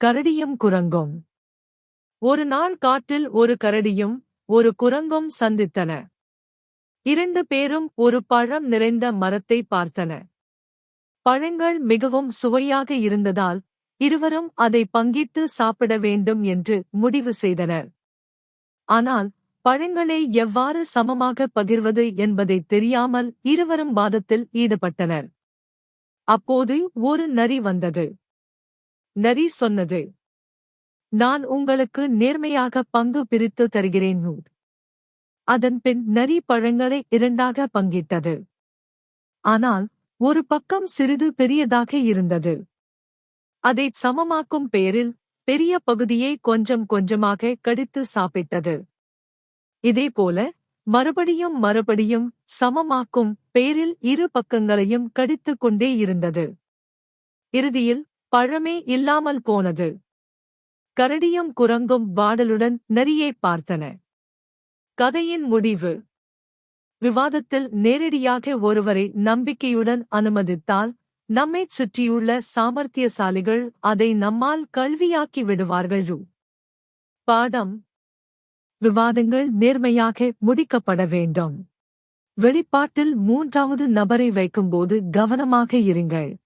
கரடியும் குரங்கும். ஒரு நாள் காட்டில் ஒரு கரடியும் ஒரு குரங்கும் சந்தித்தன. இரண்டு பேரும் ஒரு பழம் நிறைந்த மரத்தை பார்த்தன. பழங்கள் மிகவும் சுவையாக இருந்ததால் இருவரும் அதை பங்கிட்டு சாப்பிட வேண்டும் என்று முடிவு செய்தனர். ஆனால் பழங்களை எவ்வாறு சமமாக பகிர்வது என்பதை தெரியாமல் இருவரும் வாதத்தில் ஈடுபட்டனர். அப்போது ஒரு நரி வந்தது. நரி சொன்னது. நான் உங்களுக்கு நேர்மையாக பங்கு பிரித்து தருகிறேன் நூல். அதன் பின் நரி பழங்களை இரண்டாக பங்கிட்டது. ஆனால் ஒரு பக்கம் சிறிது பெரியதாக இருந்தது. அதை சமமாக்கும் பெயரில் பெரிய பகுதியை கொஞ்சம் கொஞ்சமாக கடித்து சாப்பிட்டது. இதேபோல மறுபடியும் மறுபடியும் சமமாக்கும் பெயரில் இரு பக்கங்களையும் கடித்துக் கொண்டே இருந்தது. இறுதியில் பழமே இல்லாமல் போனது. கரடியும் குரங்கும் பாடலுடன் நரியை பார்த்தன. கதையின் முடிவு. விவாதத்தில் நேரடியாக ஒருவரை நம்பிக்கையுடன் அனுமதித்தால் நம்மைச் சுற்றியுள்ள சாமர்த்தியசாலிகள் அதை நம்மால் கல்வியாக்கி விடுவார்கள். பாடம். விவாதங்கள் நேர்மையாக முடிக்கப்பட வேண்டும். வெளிப்பாட்டில் மூன்றாவது நபரை வைக்கும்போது கவனமாக இருங்கள்.